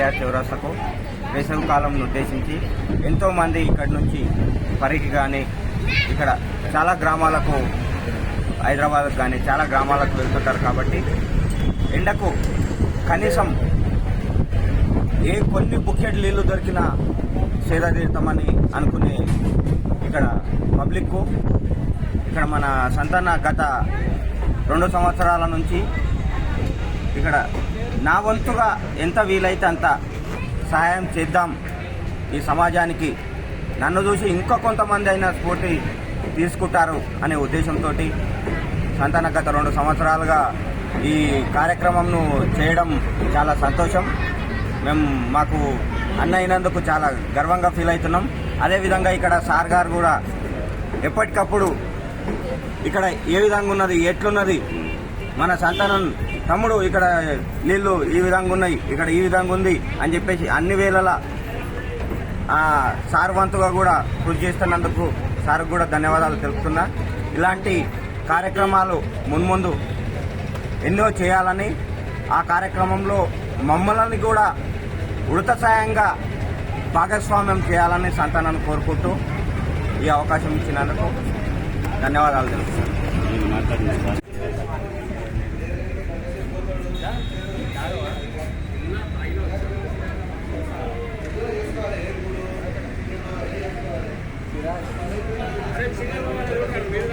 ఎన్టీఆర్ చౌరస్తకు వేసవి కాలంను ఉద్దేశించి ఎంతోమంది ఇక్కడి నుంచి పరికి కానీ ఇక్కడ చాలా గ్రామాలకు హైదరాబాద్ కానీ చాలా గ్రామాలకు వెళ్తుంటారు కాబట్టి ఎండకు కనీసం ఏ కొన్ని బుక్కెట్ నీళ్ళు దొరికినా సేదతీర్థమని తీరుతామని అనుకునే ఇక్కడ పబ్లిక్కు ఇక్కడ మన సంతాన గత రెండు సంవత్సరాల నుంచి ఇక్కడ నా వంతుగా ఎంత వీలైతే అంత సహాయం చేద్దాం ఈ సమాజానికి. నన్ను చూసి ఇంకా కొంతమంది అయినా స్ఫూర్తి తీసుకుంటారు అనే ఉద్దేశంతో సంతాన గత రెండు సంవత్సరాలుగా ఈ కార్యక్రమంను చేయడం చాలా సంతోషం. మేము మాకు అన్న అయినందుకు చాలా గర్వంగా ఫీల్ అవుతున్నాం. అదేవిధంగా ఇక్కడ సార్ గారు కూడా ఎప్పటికప్పుడు ఇక్కడ ఏ విధంగా ఉన్నది ఎట్లున్నది మన సంతానం తమ్ముడు ఇక్కడ నీళ్ళు ఈ విధంగా ఉన్నాయి ఇక్కడ ఈ విధంగా ఉంది అని చెప్పేసి అన్ని వేళలా ఆ, సార్ వంతుగా కూడా కృషి చేస్తున్నందుకు సార్ కూడా ధన్యవాదాలు తెలుపుతున్నా. ఇలాంటి కార్యక్రమాలు మున్ముందు ఎన్నో చేయాలని ఆ కార్యక్రమంలో మమ్మల్ని కూడా ఉడత సాయంగా భాగస్వామ్యం చేయాలని సంతానాన్ని కోరుకుంటూ ఈ అవకాశం ఇచ్చినందుకు ధన్యవాదాలు తెలుపుతున్నాను. అరే చిన్న మీరు